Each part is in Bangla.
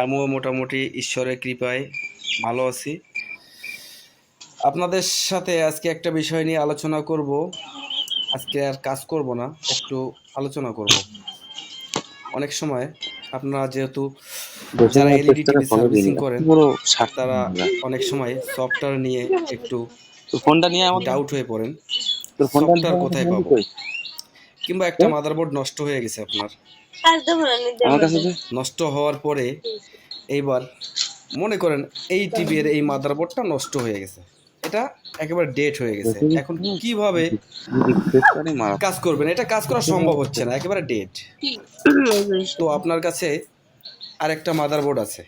আমিও মোটামুটি ঈশ্বরের কৃপায় ভালো আছি। আপনাদের সাথে আজকে একটা বিষয় নিয়ে আলোচনা করব। আজকে আর কাজ করব না একটু আলোচনা করব। অনেক সময় আপনারা যেহেতু যারা এলইডি টিভি সার্ভিসিং করেন তারা অনেক সময় সফটওয়্যার নিয়ে একটু ফোনটা নিয়ে আমার ডাউট হয়ে পড়েন। সফটওয়্যার কোথায় পাবো? কিংবা একটা মাদারবোর্ড নষ্ট হয়ে গেছে আপনার। আমার কাছে নষ্ট হওয়ার পরে এইবার মনে করেন এই টিভির এই মাদারবোর্ডটা নষ্ট হয়ে গেছে। এটা একেবারে ডেট হয়ে গেছে। এখন কীভাবে কাজ করবেন? এটা কাজ করা সম্ভব হচ্ছে না একেবারে ডেট তো আপনার কাছে আরেকটা মাদারবোর্ড আছে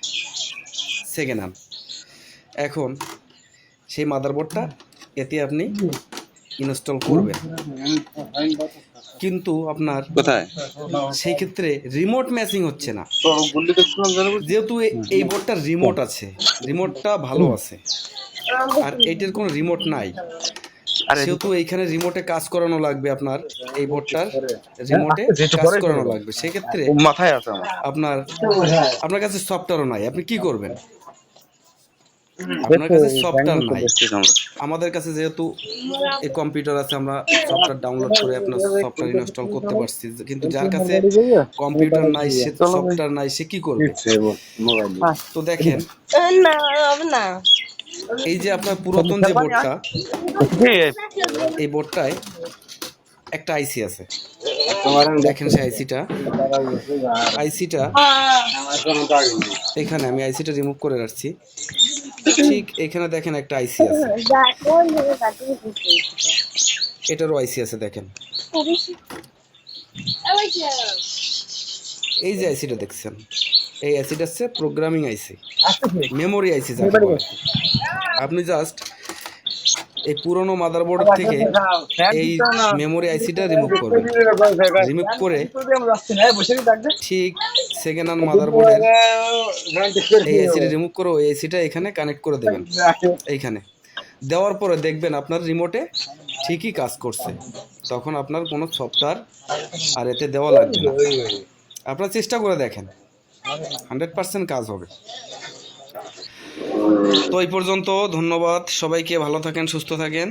সেকেন্ড হ্যান্ড এখন সেই মাদারবোর্ডটা এতে আপনি ইনস্টল করবেন। কিন্তু আপনার কোথায়? সেই ক্ষেত্রে রিমোট ম্যাচিং হচ্ছে না। যেহেতু এই বোর্ডটার রিমোট আছে। রিমোটটা ভালো আছে। আর এটার কোনো রিমোট নাই। আরে সেহেতু এইখানে রিমোটে কাজ করানো লাগবে আপনার। এই বোর্ডটার রিমোটে কাজ করানো লাগবে। সেক্ষেত্রে মাথায় আছে আমার। আপনার আপনার কাছে সফটওয়্যারও নাই। আপনি কি করবেন? আপনার কাছে সফটওয়্যার নাই। আমাদের কাছে যেহেতু এই কম্পিউটার আছে আমরা সফটওয়্যার ডাউনলোড করে আপনার সফটওয়্যার ইনস্টল করতে পারছি। কিন্তু যার কাছে কম্পিউটার নাই সে সফটওয়্যার নাই সে কি করবে? তো দেখেন। না না। এই যে আপনার পুরাতন যে বোর্ডটা এই বোর্ডটায় একটা আইসি আছে। দেখেন সেই আইসিটা আইসিটা এখানে আমি আইসিটা রিমুভ করে রাখছি। ঠিক এখানে দেখেন একটা আইসি আছে এটারও আইসি আছে দেখেন এই যে আইসিটা দেখছেন এই আইসিটা হচ্ছে প্রোগ্রামিং আইসি মেমোরি আইসি যাকে আপনি জাস্ট এই পুরনো মাদারবোর্ড থেকে এই মেমোরি আইসিটা রিমুভ করবেন রিমুভ করে ঠিক সেকেন্ড হ্যান্ড মাদারবোর্ডের এই এসিটা রিমুভ করে ওই এসিটা এখানে কানেক্ট করে দেবেন। এইখানে। দেওয়ার পরে দেখবেন আপনার রিমোটে ঠিকই কাজ করছে। তখন আপনার কোনো সফটওয়্যার আর এতে দেওয়া লাগবে না। আপনার চেষ্টা করে দেখেন। হান্ড্রেড পার্সেন্ট কাজ হবে। তো এই পর্যন্ত ধন্যবাদ। সবাইকে ভালো থাকেন সুস্থ থাকেন।